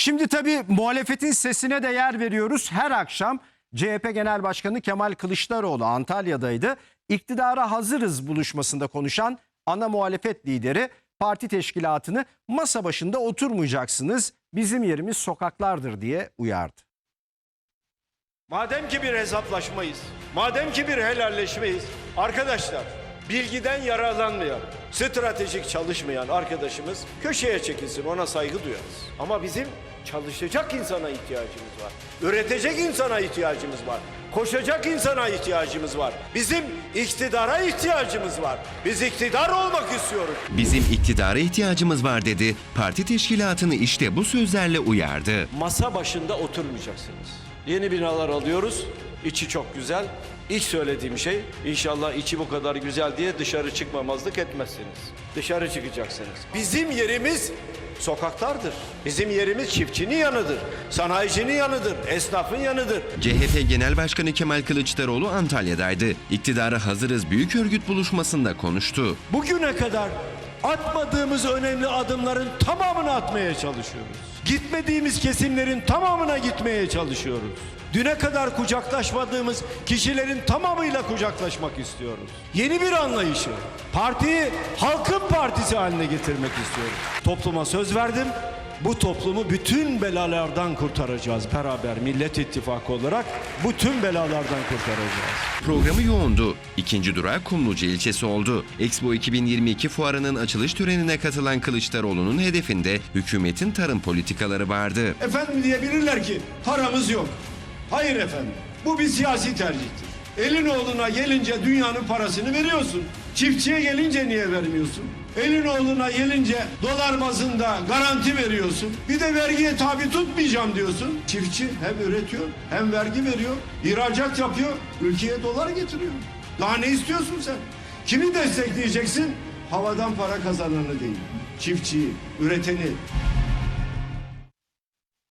Şimdi tabii muhalefetin sesine de yer veriyoruz. Her akşam CHP Genel Başkanı Kemal Kılıçdaroğlu Antalya'daydı. İktidara hazırız buluşmasında konuşan ana muhalefet lideri parti teşkilatını masa başında oturmayacaksınız. Bizim yerimiz sokaklardır diye uyardı. Madem ki bir hesaplaşmayız, madem ki bir helalleşmeyiz, arkadaşlar bilgiden yararlanmayan, stratejik çalışmayan arkadaşımız köşeye çekilsin, ona saygı duyarız. Ama bizim çalışacak insana ihtiyacımız var. Üretecek insana ihtiyacımız var. Koşacak insana ihtiyacımız var. Bizim iktidara ihtiyacımız var. Biz iktidar olmak istiyoruz. Bizim iktidara ihtiyacımız var dedi. Parti teşkilatını işte bu sözlerle uyardı. masa başında oturmayacaksınız. Yeni binalar alıyoruz. İçi çok güzel. İlk söylediğim şey inşallah içi bu kadar güzel diye dışarı çıkmamazlık etmezsiniz. Dışarı çıkacaksınız. Bizim yerimiz sokaklardır. Bizim yerimiz çiftçinin yanıdır. Sanayicinin yanıdır. Esnafın yanıdır. CHP Genel Başkanı Kemal Kılıçdaroğlu Antalya'daydı. İktidara hazırız büyük örgüt buluşmasında konuştu. Bugüne kadar atmadığımız önemli adımların tamamını atmaya çalışıyoruz. Gitmediğimiz kesimlerin tamamına gitmeye çalışıyoruz. Düne kadar kucaklaşmadığımız kişilerin tamamıyla kucaklaşmak istiyoruz. Yeni bir anlayışı, partiyi halkın partisi haline getirmek istiyoruz. Topluma söz verdim. Bu toplumu bütün belalardan kurtaracağız beraber Millet İttifakı olarak. Bütün belalardan kurtaracağız. Programı yoğundu. İkinci durak Kumluca ilçesi oldu. Expo 2022 fuarının açılış törenine katılan Kılıçdaroğlu'nun hedefinde hükümetin tarım politikaları vardı. Efendim diyebilirler ki paramız yok. Hayır efendim. Bu bir siyasi tercihtir. Elin oğluna gelince dünyanın parasını veriyorsun. Çiftçiye gelince niye vermiyorsun? Elin oğluna gelince dolar bazında garanti veriyorsun. Bir de vergiye tabi tutmayacağım diyorsun. Çiftçi hem üretiyor hem vergi veriyor. ihracat yapıyor. Ülkeye dolar getiriyor. Daha ne istiyorsun sen? Kimi destekleyeceksin? Havadan para kazananı değil. Çiftçiyi, üreteni,